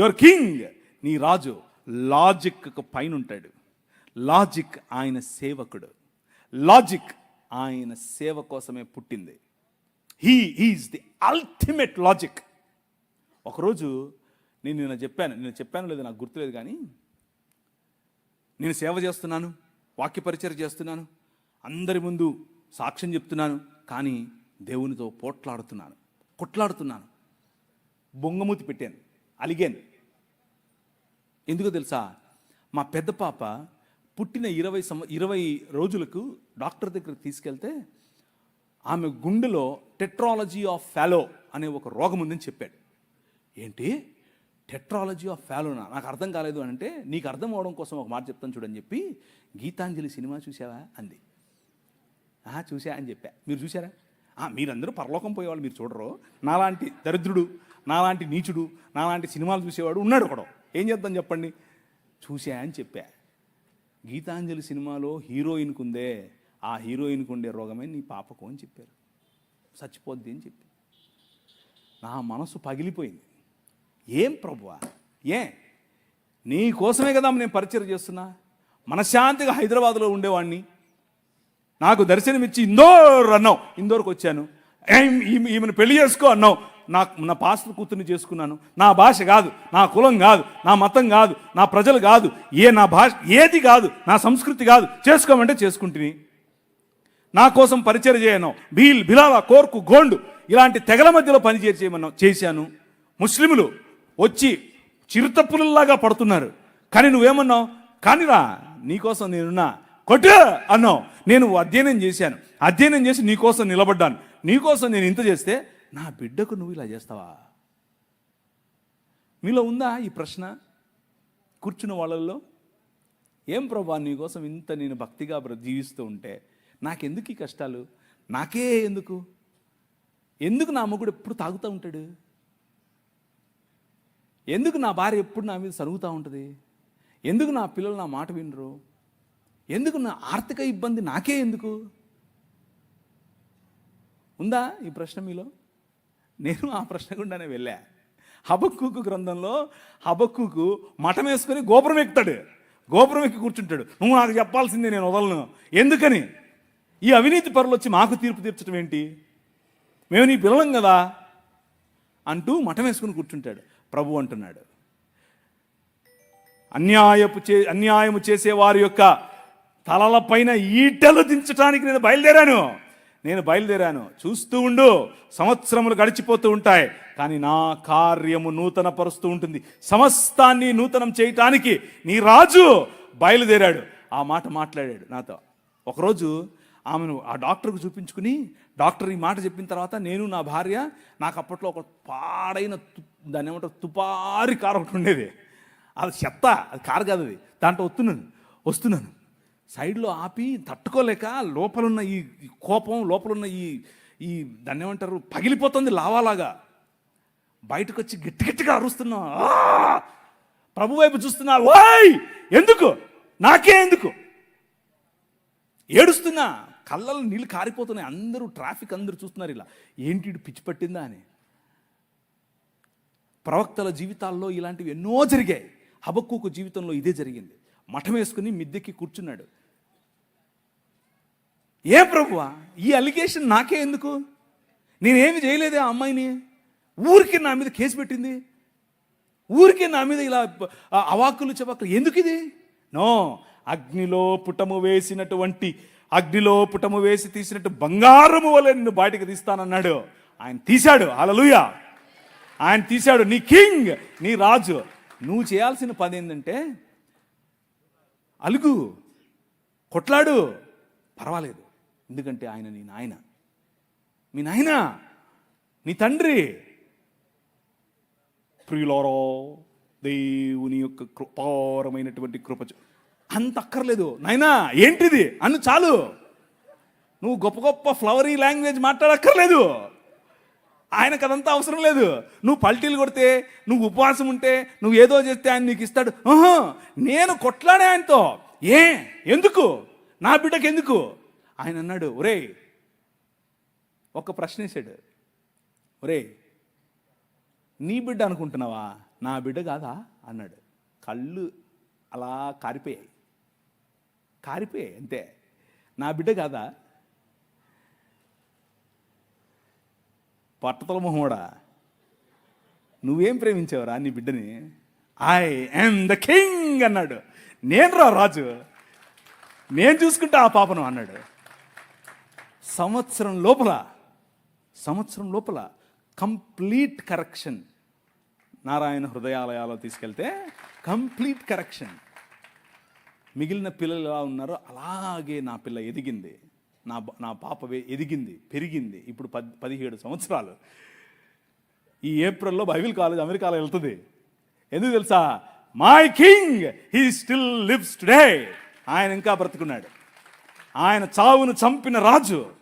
Your king నీ రాజు logic పైన ఉంటాడు లాజిక్ ఆయన సేవకుడు. లాజిక్ ఆయన సేవ కోసమే పుట్టింది. He is the ultimate logic ఒకరోజు నేను నిన్న చెప్పాను నేను చెప్పాను లేదు నాకు గుర్తులేదు కానీ నేను సేవ చేస్తున్నాను వాక్యపరిచయం చేస్తున్నాను అందరి ముందు సాక్ష్యం చెప్తున్నాను కానీ దేవునితో పోట్లాడుతున్నాను కొట్లాడుతున్నాను. బొంగమూతి పెట్టాను అలిగాను. ఎందుకో తెలుసా? మా పెద్ద పాప పుట్టిన ఇరవై సంవ ఇరవై రోజులకు డాక్టర్ దగ్గరికి తీసుకెళ్తే ఆమె గుండెలో టెట్రాలజీ ఆఫ్ ఫాలో అనే ఒక రోగం ఉందని చెప్పాడు. ఏంటి? టెట్రాలజీ ఆఫ్ ఫాలోనా నాకు అర్థం కాలేదు అని అంటే నీకు అర్థం అవడం కోసం ఒక మాట చెప్తాను చూడని చెప్పి గీతాంజలి సినిమా చూసావా? అంది. "ఆహా, చూసా అని చెప్పా. మీరు చూసారా మీరందరూ పరలోకం పోయేవాళ్ళు మీరు చూడరు. నాలాంటి దరిద్రుడు నాలాంటి నీచుడు నాలాంటి సినిమాలు చూసేవాడు ఉన్నాడు కూడా ఏం చేద్దాం చెప్పండి? చూసా అని చెప్పా. గీతాంజలి సినిమాలో హీరోయిన్కు ఉందే ఆ హీరోయిన్కు ఉండే రోగమే నీ పాపకు అని చెప్పారు. చచ్చిపోద్ది అని చెప్పి. నా మనసు పగిలిపోయింది. ఏం ప్రభువా? ఏ? నీ కోసమే కదా నేను పరిచయం చేస్తున్నా? మనశ్శాంతిగా హైదరాబాద్లో ఉండేవాడిని నాకు దర్శనమిచ్చి ఇందోర్ అన్నావు. ఇందోర్కి వచ్చాను ఈమెను పెళ్ళి చేసుకో అన్నావు. నాకు నా పాస్టర్ కూతుర్ని చేసుకున్నాను. నా భాష కాదు నా కులం కాదు నా మతం కాదు నా ప్రజలు కాదు ఏ నా భాష ఏది కాదు నా సంస్కృతి కాదు చేసుకోమంటే చేసుకుంటుని. నా కోసం పరిచయం చేయను. బీల్ బిలాల కోర్కు గోండు ఇలాంటి తెగల మధ్యలో పని చేయమన్నావు చేశాను. ముస్లిములు వచ్చి చిరుతపులలాగా పడుతున్నారు. కానీ నువ్వేమన్నావు? కానీరా నీకోసం నేనున్నా. కొట్టు అన్నావు. నేను అధ్యయనం చేశాను. అధ్యయనం చేసి నీకోసం నిలబడ్డాను. నీకోసం నేను ఇంత చేస్తే నా బిడ్డకు నువ్వు ఇలా చేస్తావా? మీలో ఉందా ఈ ప్రశ్న? కూర్చున్న వాళ్ళల్లో? ఏం ప్రభా నీకోసం ఇంత నేను భక్తిగా జీవిస్తూ ఉంటే నాకెందుకు ఈ కష్టాలు? నాకే ఎందుకు? ఎందుకు నా మొగుడు ఎప్పుడు తాగుతూ ఉంటాడు? ఎందుకు నా భార్య ఎప్పుడు నా మీద సరుగుతూ ఉంటుంది? ఎందుకు నా పిల్లలు నా మాట వినరు? ఎందుకు నా ఆర్థిక ఇబ్బంది నాకే ఎందుకు? ఉందా ఈ ప్రశ్న మీలో? నేను ఆ ప్రశ్న గుండానే వెళ్ళా. హబక్కుకు గ్రంథంలో హబక్కుకు మఠం వేసుకొని గోపురం ఎక్కుతాడు. గోపురం ఎక్కి కూర్చుంటాడు. నువ్వు నాకు చెప్పాల్సిందే నేను వదలను. ఎందుకని? ఈ అవినీతి పరులు వచ్చి మాకు తీర్పు తీర్చడం ఏంటి? మేము నీ పిల్లలం కదా? అంటూ మఠం వేసుకుని కూర్చుంటాడు. ప్రభు అంటున్నాడు. అన్యాయపు చే అన్యాయము చేసే వారి యొక్క తలలపైన ఈటలు దించడానికి నేను బయలుదేరాను. నేను బయలుదేరాను. చూస్తూ ఉండు సంవత్సరములు గడిచిపోతూ ఉంటాయి. కానీ నా కార్యము నూతన పరుస్తూ ఉంటుంది. సమస్తాన్ని నూతనం చేయటానికి నీ రాజు బయలుదేరాడు. ఆ మాట మాట్లాడాడు నాతో. ఒకరోజు ఆమెను ఆ డాక్టర్కు చూపించుకుని డాక్టర్ ఈ మాట చెప్పిన తర్వాత నేను నా భార్య నాకు అప్పట్లో ఒక పాడైన దాని ఏమంటారు తుపారి కారు ఒకటి ఉండేది. అది చెత్త అది కారు కాదు అది. దాంట్లో వస్తున్నాను వస్తున్నాను సైడ్లో ఆపి తట్టుకోలేక లోపలున్న ఈ కోపం లోపలున్న ఈ ఈ దాన్ని ఏమంటారు పగిలిపోతుంది లావాలాగా. బయటకు వచ్చి గట్టి గట్టిగా అరుస్తున్నా ప్రభు వైపు చూస్తున్నా ఓయ్! ఎందుకు? నాకే ఎందుకు? ఏడుస్తున్నా కళ్ళలో నీళ్ళు కారిపోతున్నాయి. అందరూ ట్రాఫిక్ అందరూ చూస్తున్నారు ఇలా. ఏంటి పిచ్చి పట్టిందా? అని. ప్రవక్తల జీవితాల్లో ఇలాంటివి ఎన్నో జరిగాయి. హబక్కుకు జీవితంలో ఇదే జరిగింది. మఠం వేసుకుని మిద్దెక్కి కూర్చున్నాడు. ఏ ప్రభువా? ఈ అలిగేషన్ నాకే ఎందుకు? నేనేమి చేయలేదే ఆ అమ్మాయిని? ఊరికే నా మీద కేసు పెట్టింది? ఊరికే నా మీద ఇలా అవాకులు చవాకులు ఎందుకు ఇది? నో అగ్నిలో పుటము వేసినటువంటి అగ్నిలో పుటము వేసి తీసినట్టు బంగారము వలె నిన్ను బయటకు తీస్తానన్నాడు. ఆయన తీశాడు. అలలుయ ఆయన తీశాడు. నీ కింగ్ నీ రాజు. నువ్వు చేయాల్సిన పని ఏంటంటే అలుగు కొట్లాడు. పర్వాలేదు. ఎందుకంటే ఆయన నీ నాయన. మీ నాయన నీ తండ్రి. ప్రియులారో దేవుని యొక్క కృపారమైనటువంటి కృప అంత అక్కర్లేదు. నాయనా ఏంటిది? అన్ను చాలు. నువ్వు గొప్ప గొప్ప ఫ్లవరీ లాంగ్వేజ్ మాట్లాడక్కర్లేదు. ఆయనకు అదంతా అవసరం లేదు. నువ్వు పల్టీలు కొడితే నువ్వు ఉపవాసం ఉంటే నువ్వు ఏదో చేస్తే ఆయన నీకు ఇస్తాడు. ఆహా, నేను కొట్లాడే ఆయనతో. ఏ? ఎందుకు? నా బిడ్డకి ఎందుకు ఆయన అన్నాడు ఒరే ఒక ప్రశ్న వేసాడు. ఒరే నీ బిడ్డ అనుకుంటున్నావా? నా బిడ్డ కాదా? అన్నాడు. కళ్ళు అలా కారిపోయాయి. కారిపోయాయి అంతే. నా బిడ్డ కాదా? పట్టతల మొహమోడా? నువ్వేం ప్రేమించావురా నీ బిడ్డని? ఐ యామ్ ద కింగ్ అన్నాడు. నేను రా రాజు. నేను చూసుకుంటా ఆ పాపను అన్నాడు. సంవత్సరం లోపల సంవత్సరం లోపల కంప్లీట్ కరెక్షన్ నారాయణ హృదయాలయాలో తీసుకెళ్తే కంప్లీట్ కరెక్షన్. మిగిలిన పిల్లలు ఎలా ఉన్నారో అలాగే నా పిల్ల ఎదిగింది. నా నా పాప ఎదిగింది పెరిగింది. ఇప్పుడు పద్ పదిహేడు సంవత్సరాలు. ఈ ఏప్రిల్లో బైబిల్ కాలేజ్ అమెరికాలో వెళ్తుంది. ఎందుకు తెలుసా? My king he still lives today ఆయన ఇంకా బ్రతుకున్నాడు. ఆయన చావును చంపిన రాజు.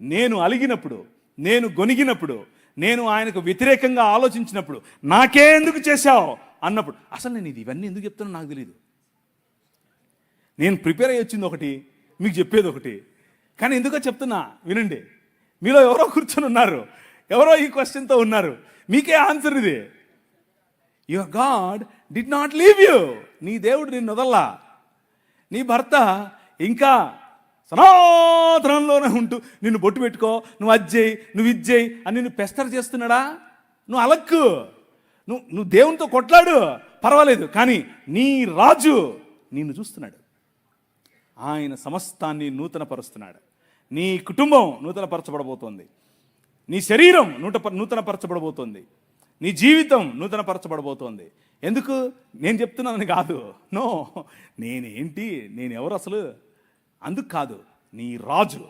నేను అలిగినప్పుడు నేను గొనిగినప్పుడు నేను ఆయనకు వ్యతిరేకంగా ఆలోచించినప్పుడు నాకే ఎందుకు చేశావు అన్నప్పుడు అసలు నేను ఇది ఇవన్నీ ఎందుకు చెప్తానో నాకు తెలియదు నేను ప్రిపేర్ అయ్యి వచ్చింది ఒకటి మీకు చెప్పేది ఒకటి. కానీ ఎందుకో చెప్తున్నా వినండి. మీలో ఎవరో కూర్చొని ఉన్నారు ఎవరో ఈ క్వశ్చన్తో ఉన్నారు. మీకే ఆన్సర్ ఇది. Your god did not leave you. నీ దేవుడు నిన్ను వదల్లా. నీ భర్త ఇంకా సనాతనంలోనే ఉంటూ నిన్ను బొట్టు పెట్టుకో నువ్వు అజ్జేయి నువ్వు ఇజ్జేయి అని నిన్ను పెస్తర్ చేస్తున్నాడా? నువ్వు అలక్కు. నువ్వు నువ్వు దేవునితో కొట్లాడు. పర్వాలేదు కానీ నీ రాజు నిన్ను చూస్తున్నాడు. ఆయన సమస్తాన్ని నూతనపరుస్తున్నాడు. నీ కుటుంబం నూతనపరచబడబోతోంది. నీ శరీరం నూట నూతనపరచబడబోతోంది. నీ జీవితం నూతనపరచబడబోతోంది. ఎందుకు? నేను చెప్తున్నానని కాదు. నో నేనేంటి? నేను ఎవరు అసలు? అందుకు కాదు నీ రాజు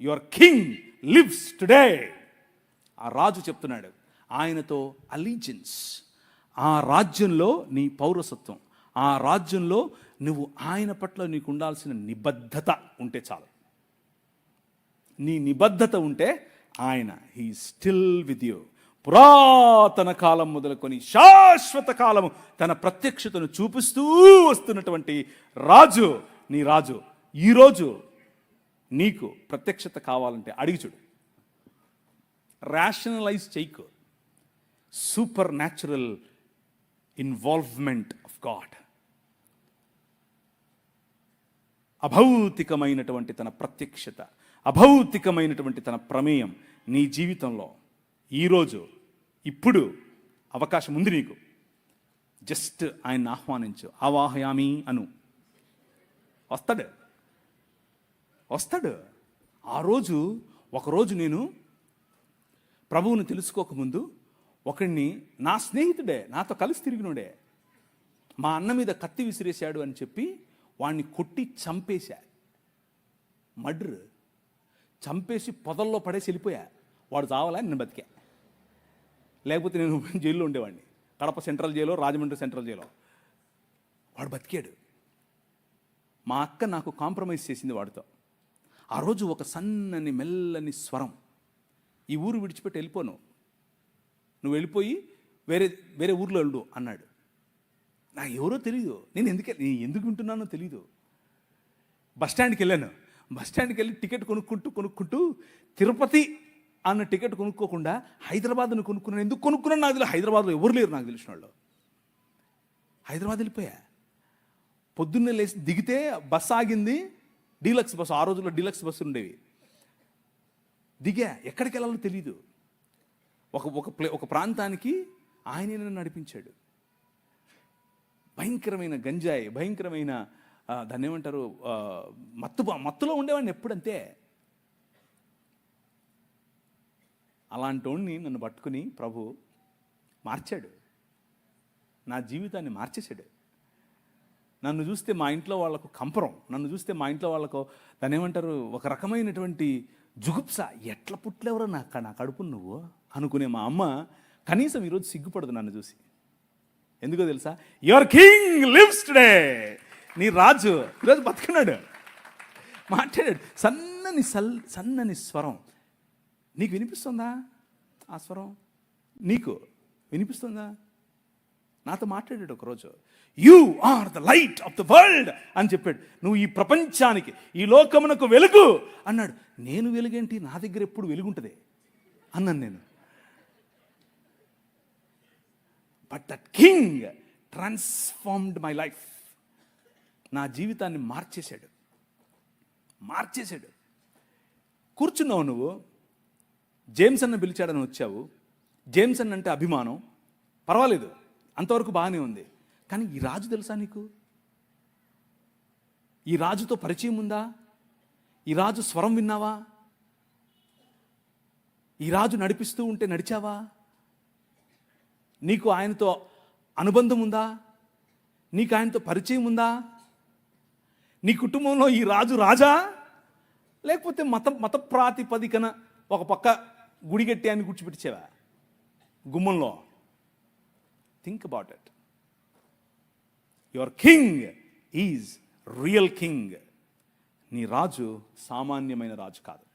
యువర్ కింగ్ లివ్స్ టుడే ఆ రాజు చెప్తున్నాడు ఆయనతో అలీజెన్స్ ఆ రాజ్యంలో నీ పౌరసత్వం ఆ రాజ్యంలో నువ్వు ఆయన పట్ల నీకు ఉండాల్సిన నిబద్ధత ఉంటే చాలు. నీ నిబద్ధత ఉంటే ఆయన హీ స్టిల్ విత్ యూ పురాతన కాలం మొదలుకొని శాశ్వత కాలము తన ప్రత్యక్షతను చూపిస్తూ వస్తున్నటువంటి రాజు నీ రాజు. ఈరోజు నీకు ప్రత్యక్షత కావాలంటే అడిగి చూడు. రేషనలైజ్ చేయకు. Supernatural involvement of God అభౌతికమైనటువంటి తన ప్రత్యక్షత అభౌతికమైనటువంటి తన ప్రమేయం నీ జీవితంలో ఈరోజు ఇప్పుడు అవకాశం ఉంది నీకు. జస్ట్ ఆయన్ని ఆహ్వానించు. అవాహయామి అను. వస్తాడు. వస్తాడు. ఆ రోజు ఒకరోజు నేను ప్రభువుని తెలుసుకోకముందు ఒకడిని నా స్నేహితుడే నాతో కలిసి తిరిగినోడే మా అన్న మీద కత్తి విసిరేశాడు అని చెప్పి వాడిని కొట్టి చంపేశా. మర్డర్ చంపేసి పొదల్లో పడేసి వెళ్ళిపోయా. వాడు చావాలా నేను బతికా. లేకపోతే నేను జైల్లో ఉండేవాడిని Kadapa central jail Rajahmundry central jail. వాడు బతికాడు. మా అక్క నాకు కాంప్రమైజ్ చేసింది వాడితో. ఆ రోజు ఒక సన్నని మెల్లని స్వరం. ఈ ఊరు విడిచిపెట్టి వెళ్ళిపోను. నువ్వు వెళ్ళిపోయి వేరే వేరే ఊర్లో వెళ్ళు అన్నాడు. నాకు ఎవరో తెలియదు నేను ఎందుకు నేను ఎందుకు వింటున్నానో తెలియదు బస్ స్టాండ్కి వెళ్ళాను. బస్ స్టాండ్కి వెళ్ళి టికెట్ కొనుక్కుంటూ కొనుక్కుంటూ తిరుపతి అన్న టికెట్ కొనుక్కోకుండా హైదరాబాద్ను కొనుక్కున్నాను. ఎందుకు కొనుక్కున్నాను? నాకు తెలియదు. హైదరాబాద్లో ఎవరు లేరు నాకు తెలిసిన వాళ్ళు. హైదరాబాద్ వెళ్ళిపోయా. పొద్దున్నే లేచి దిగితే బస్ ఆగింది. డీలక్స్ బస్సు ఆ రోజుల్లో డీలక్స్ బస్సు ఉండేవి. దిగా ఎక్కడికి వెళ్ళాలో తెలియదు ఒక ఒక ప్లే ఒక ప్రాంతానికి ఆయనే నడిపించాడు. భయంకరమైన గంజాయి భయంకరమైన దాన్ని ఏమంటారు మత్తు మత్తులో ఉండేవాడిని ఎప్పుడంతే. అలాంటి నన్ను పట్టుకుని ప్రభు మార్చాడు. నా జీవితాన్ని మార్చేశాడు. నన్ను చూస్తే మా ఇంట్లో వాళ్ళకు కంపరం. నన్ను చూస్తే మా ఇంట్లో వాళ్ళకు దాని ఏమంటారు? ఒక రకమైనటువంటి జుగుప్స. ఎట్లా పుట్లేవరో నా నా కడుపు నువ్వు? అనుకునే మా అమ్మ కనీసం ఈరోజు సిగ్గుపడదు నన్ను చూసి. ఎందుకో తెలుసా? యువర్ కింగ్ లివ్స్ టుడే నీ రాజు. ఈరోజు బతుకున్నాడు మాట్లాడాడు. సన్నని సల్ సన్నని స్వరం. నీకు వినిపిస్తుందా ఆ స్వరం? నీకు వినిపిస్తుందా? నాతో మాట్లాడాడు ఒకరోజు. You are the light of the world అని చెప్పాడు. నువ్వు ఈ ప్రపంచానికి ఈ లోకమునకు వెలుగు అన్నాడు. నేను వెలుగేంటి? నా దగ్గర ఎప్పుడు వెలుగుంటుంది అన్నాను నేను. But that king transformed my life నా జీవితాన్ని మార్చేశాడు. మార్చేశాడు. కూర్చున్నావు నువ్వు. జేమ్స్ అన్న పిలిచాడని వచ్చావు. జేమ్స్ అన్న అంటే అభిమానం. పర్వాలేదు. అంతవరకు బాగానే ఉంది. కానీ ఈ రాజు తెలుసా నీకు? ఈ రాజుతో పరిచయం ఉందా? ఈ రాజు స్వరం విన్నావా? ఈ రాజు నడిపిస్తూ ఉంటే నడిచావా? నీకు ఆయనతో అనుబంధం ఉందా? నీకు ఆయనతో పరిచయం ఉందా? నీ కుటుంబంలో ఈ రాజు రాజా? లేకపోతే మత మత ప్రాతిపదికన ఒక పక్క గుడి కట్టి ఆయన కూర్చోబెట్టించావా గుమ్మంలో. Think about it your king is real king. నీ రాజు సామాన్యమైన రాజు కాదు.